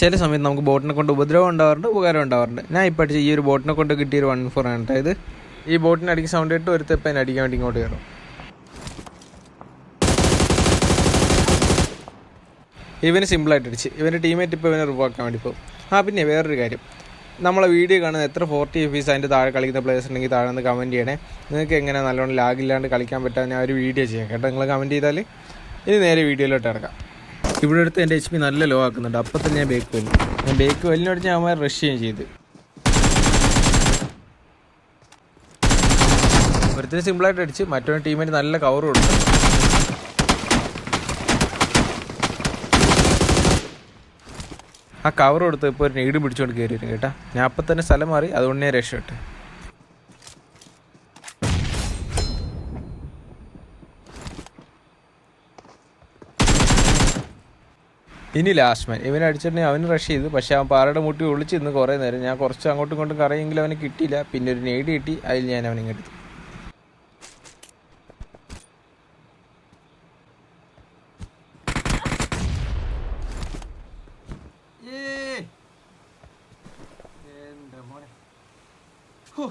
ചില സമയത്ത് നമുക്ക് ബോട്ടിനെ കൊണ്ട് ഉപദ്രവം ഉണ്ടാവാറുണ്ട് ഉപകാരം ഉണ്ടാവാറുണ്ട്. ഞാൻ ഇപ്പോൾ അടിച്ച ഈ ഒരു ബോട്ടിനെ കൊണ്ട് കിട്ടിയ ഒരു വൺ ഫോർ ആണ് അതായത് ഈ ബോട്ടിന് അടിക്കുന്ന സൗണ്ട് കേട്ട് ഒരു തെപ്പ് അതിനെ അടിക്കാൻ വേണ്ടി ഇങ്ങോട്ട് കയറും. ഇവന് സിമ്പിളായിട്ട് അടിച്ച്. ഇവന്റെ ടീമേറ്റ് ഇപ്പോൾ ഇവനെ റിവാക്കാൻ വേണ്ടി പോകും. ആ പിന്നെ വേറൊരു കാര്യം. നമ്മളെ വീഡിയോ കാണുന്ന എത്ര ഫോർട്ടി എഫ് പീസ് അതിന്റെ താഴെ കളിക്കുന്ന പ്ലേയേഴ്സ് ഉണ്ടെങ്കിൽ താഴെ നിന്ന് കമന്റ് ചെയ്യണേ. നിങ്ങൾക്ക് എങ്ങനെ നല്ലോണം ലാഗില്ലാണ്ട് കളിക്കാൻ പറ്റാൻ ഞാൻ ഒരു വീഡിയോ ചെയ്യാം. കേട്ടോ നിങ്ങൾ കമന്റ് ചെയ്താൽ ഇനി നേരെ വീഡിയോയിലോട്ട് ഇറക്കാം ഇവിടെ അടുത്ത് എന്റെ എച്ച് പി നല്ല ലോ ആക്കുന്നുണ്ട്. അപ്പം തന്നെ ഞാൻ ബേക്ക് വലി ഞാൻ ബേക്ക് വലിനോട് ഞാൻ അവന്മാർ റഷ് ചെയ്യുകയും ചെയ്ത്. ഒരുത്തിന് സിമ്പിളായിട്ട് അടിച്ച് മറ്റൊരു ടീമിന് നല്ല കവർ കൊടുത്തു. ആ കവർ കൊടുത്ത് ഇപ്പോൾ ഒരു നീട് പിടിച്ചുകൊണ്ട് കയറി വരും കേട്ടാ. ഞാൻ അപ്പം തന്നെ സ്ഥലം മാറി അതുകൊണ്ട് ഞാൻ രക്ഷപ്പെട്ടു. ഇനി ലാസ്റ്റ് മാൻ ഇവനെ അടിച്ചിട്ടുണ്ടെങ്കിൽ അവന് റഷ് ചെയ്തു. പക്ഷേ അവൻ പാറയുടെ മുട്ടി ഒളിച്ച് ഇന്ന് കുറേ നേരം. ഞാൻ കുറച്ച് അങ്ങോട്ടും ഇങ്ങോട്ടും കറിയെങ്കിലും അവന് കിട്ടിയില്ല. പിന്നെ ഒരു നേടി കിട്ടി. അതിൽ ഞാൻ അവനെ എടുത്തു. എന്റെ മോനെ. ഹോ